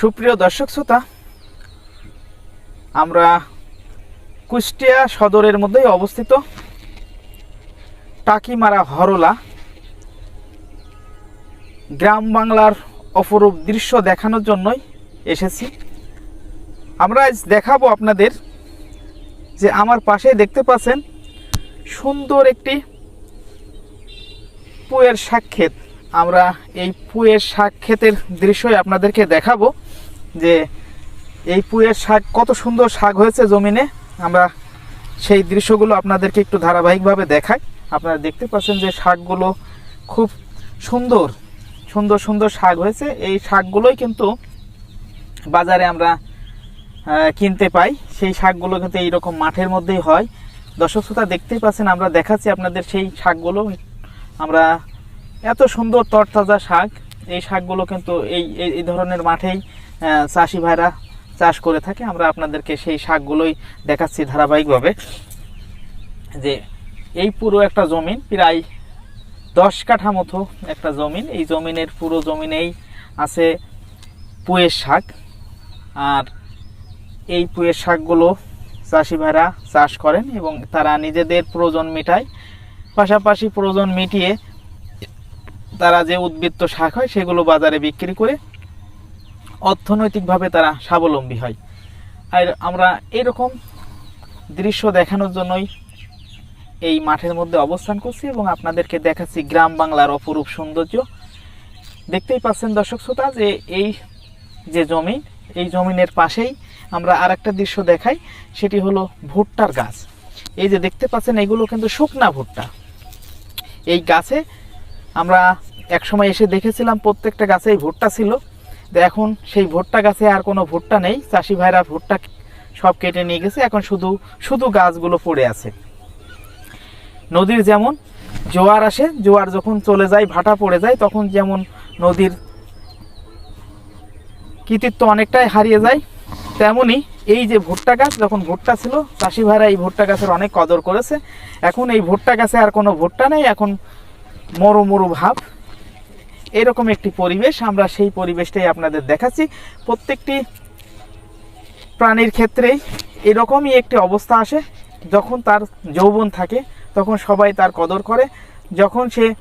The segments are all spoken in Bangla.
সুপ্রিয় দর্শক শ্রোতা, আমরা কুষ্টিয়া সদরের মধ্যেই অবস্থিত টাকিমারা হরলা। গ্রাম বাংলার অপরূপ দৃশ্য দেখানোর জন্যই এসেছি। আমরা আজ দেখাবো আপনাদের যে আমার পাশে দেখতে পাচ্ছেন সুন্দর একটি পুয়ের শাক ক্ষেত। আমরা এই পুয়ের শাক ক্ষেতের দৃশ্যই আপনাদেরকে দেখাবো যে এই পুয়ের শাক কত সুন্দর শাক হয়েছে জমিনে। আমরা সেই দৃশ্যগুলো আপনাদেরকে একটু ধারাবাহিকভাবে দেখাই। আপনারা দেখতে পাচ্ছেন যে শাকগুলো খুব সুন্দর সুন্দর সুন্দর শাক হয়েছে। এই শাকগুলোই কিন্তু বাজারে আমরা কিনতে পাই। সেই শাকগুলো কিন্তু এইরকম মাঠের মধ্যেই হয়। দর্শক শ্রোতা দেখতেই পাচ্ছেন, আমরা দেখাচ্ছি আপনাদের সেই শাকগুলো। আমরা এত সুন্দর তরতাজা শাক। এই শাকগুলো কিন্তু এই, এই- ধরনের মাঠেই চাষি ভাইরা চাষ করে থাকে। আমরা আপনাদেরকে সেই শাকগুলোই দেখাচ্ছি ধারাবাহিকভাবে। যে এই পুরো একটা জমিন, প্রায় দশ কাঠা মতো একটা জমিন। এই জমিনের পুরো জমিনেই আছে পুয়ের শাক। আর এই পুয়ের শাকগুলো চাষি ভাইরা চাষ করেন এবং তারা নিজেদের প্রয়োজন মেটায়। পাশাপাশি প্রয়োজন মিটিয়ে তারা যে উদ্বৃত্ত শাক হয়, সেগুলো বাজারে বিক্রি করে অর্থনৈতিকভাবে তারা স্বাবলম্বী হয়। আর আমরা এরকম দৃশ্য দেখানোর জন্যই এই মাঠের মধ্যে অবস্থান করছি এবং আপনাদেরকে দেখাচ্ছি গ্রাম বাংলার অপরূপ সৌন্দর্য। দেখতেই পাচ্ছেন দর্শক শ্রোতা যে এই যে জমি, এই জমিনের পাশেই আমরা আর একটা দৃশ্য দেখাই, সেটি হলো ভুট্টার গাছ। এই যে দেখতে পাচ্ছেন, এগুলো কিন্তু শুকনা ভুট্টা। এই গাছে আমরা একসময় এসে দেখেছিলাম প্রত্যেকটা গাছেই ভুট্টা ছিল। এখন সেই ভুট্টা গাছে আর কোনো ভুট্টা নেই। চাষি ভাইরা ভুট্টা সব কেটে নিয়ে গেছে। এখন শুধু শুধু গাছগুলো পড়ে আছে। নদীর যেমন জোয়ার আসে, জোয়ার যখন চলে যায়, ভাটা পড়ে যায়, তখন যেমন নদীর কৃতিত্ব অনেকটাই হারিয়ে যায়, তেমনি এই যে ভুট্টা গাছ, যখন ভুট্টা ছিল, চাষি ভাইরা এই ভুট্টা গাছের অনেক কদর করেছে। এখন এই ভুট্টা গাছে আর কোনো ভুট্টা নেই। এখন মরু মরু ভাব। এরকম একটি পরিবেশ, আমরা সেই পরিবেশটাই আপনাদের দেখাচ্ছি। প্রত্যেকটি প্রাণীর ক্ষেত্রেই এরকমই একটি অবস্থা আসে। যখন তার যৌবন থাকে, তখন সবাই তার কদর করে। যখন সে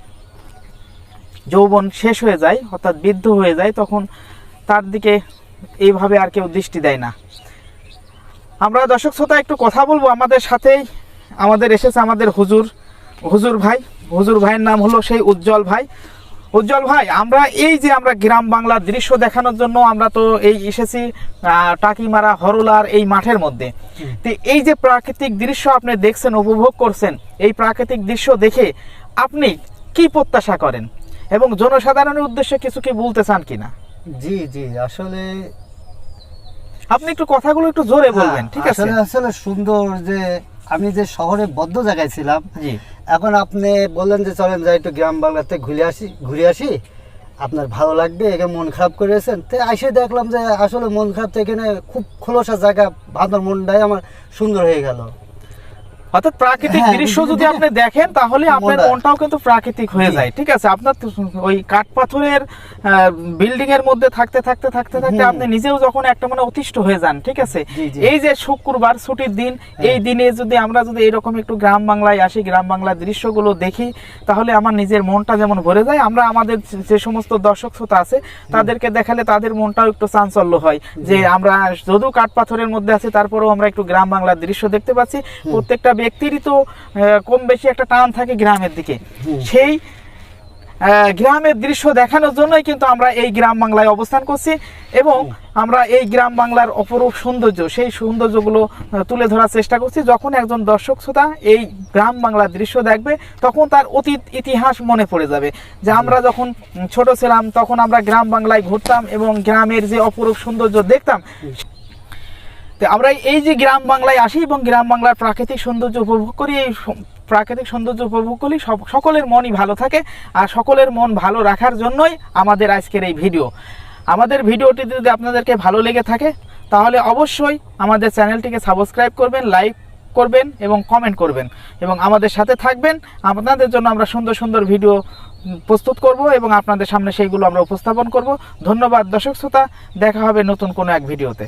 যৌবন শেষ হয়ে যায়, অর্থাৎ বৃদ্ধ হয়ে যায়, তখন তার দিকে এইভাবে আর কেউ দৃষ্টি দেয় না। আমরা দর্শক শ্রোতা, একটু কথা বলব আমাদের সাথেই। আমাদের এসেছে আমাদের হুজুর হুজুর ভাই। হুজুর ভাইয়ের নাম হলো সেই উজ্জ্বল ভাই। উজ্জ্বল ভাই আমরা এই যে আমরা গ্রাম বাংলার দৃশ্য দেখানোর জন্য আমরা তো এই এসেছি টাকিমারা হরলার এই মাঠের মধ্যে। তো এই যে প্রাকৃতিক দৃশ্য আপনি দেখছেন উপভোগ করছেন এই প্রাকৃতিক দৃশ্য দেখে আপনি কি প্রত্যাশা করেন? এবং জনসাধারণের উদ্দেশ্যে কিছু কি বলতে চান কিনা? জি জি আসলে আপনি একটু কথাগুলো একটু জোরে বলবেন ঠিক আছে? আসলে সুন্দর যে আমি যে শহরে বদ্ধ জায়গায় ছিলাম এখন আপনি বললেন যে চলেন যাই একটু গ্রাম বাংলাতে ঘুরে আসি ঘুরে আসি। আপনার ভালো লাগবে এখানে মন খারাপ করেছেন। তো এসে দেখলাম যে আসলে মন খারাপ তো এখানে খুব খোলসা জায়গা ভাবনার মনটাই আমার সুন্দর হয়ে গেল। অর্থাৎ প্রাকৃতিক হ্যাঁ, দৃশ্য যদি আপনি দেখেন তাহলে আপনার মনটা- মনটাও কিন্তু প্রাকৃতিক হয়ে। যায় ঠিক আছে? আপনার ওই কাঠ পাথরের বিল্ডিং এর মধ্যে থাকতে থাকতে থাকতে থাকতে আপনি নিজেও যখন একটা মানে অতিষ্ঠ হয়ে যান ঠিক আছে। এই যে শুক্রবার ছুটির দিন এই দিনে যদি আমরা যদি এরকম একটু গ্রাম বাংলায় আসি গ্রাম বাংলার দৃশ্যগুলো দেখি তাহলে আমার নিজের মনটা যেমন ভরে যায় আমরা আমাদের যে- যে সমস্ত দর্শক শ্রোতা আছে তাদেরকে দেখালে তাদের মনটাও একটু চাঞ্চল্য হয় যে আমরা যদিও কাঠ পাথরের মধ্যে আছি তারপরেও আমরা একটু গ্রাম বাংলার দৃশ্য দেখতে পাচ্ছি প্রত্যেকটা ব্যক্তিরই তো কম বেশি একটা টান থাকে গ্রামের দিকে। সেই গ্রামের দৃশ্য দেখানোর জন্যই কিন্তু আমরা এই গ্রাম বাংলায় অবস্থান করছি এবং আমরা এই গ্রাম বাংলার অপরূপ সৌন্দর্য সেই সৌন্দর্যগুলো তুলে ধরার চেষ্টা করছি। যখন একজন দর্শক শ্রোতা এই গ্রাম বাংলার দৃশ্য দেখবে তখন তার অতীত ইতিহাস মনে পড়ে যাবে। যে আমরা যখন ছোট ছিলাম তখন আমরা গ্রাম বাংলায় ঘুরতাম এবং গ্রামের যে অপরূপ সৌন্দর্য দেখতাম আমরা এই যে গ্রাম বাংলায় আসি এবং গ্রাম বাংলার প্রাকৃতিক সৌন্দর্য উপভোগ করি, এই প্রাকৃতিক সৌন্দর্য উপভোগ করি, সব সকলের মনই ভালো থাকে আর সকলের মন ভালো রাখার জন্যই আমাদের আজকের এই ভিডিও। আমাদের ভিডিওটি যদি আপনাদেরকে ভালো লেগে থাকে, তাহলে অবশ্যই আমাদের চ্যানেলটিকে সাবস্ক্রাইব করবেন, লাইক করবেন এবং কমেন্ট করবেন। এবং আমাদের সাথে থাকবেন। আপনাদের জন্য আমরা সুন্দর সুন্দর ভিডিও প্রস্তুত করব এবং আপনাদের সামনে সেইগুলো আমরা উপস্থাপন করব। ধন্যবাদ দর্শক শ্রোতা, দেখা হবে নতুন কোনো এক ভিডিওতে।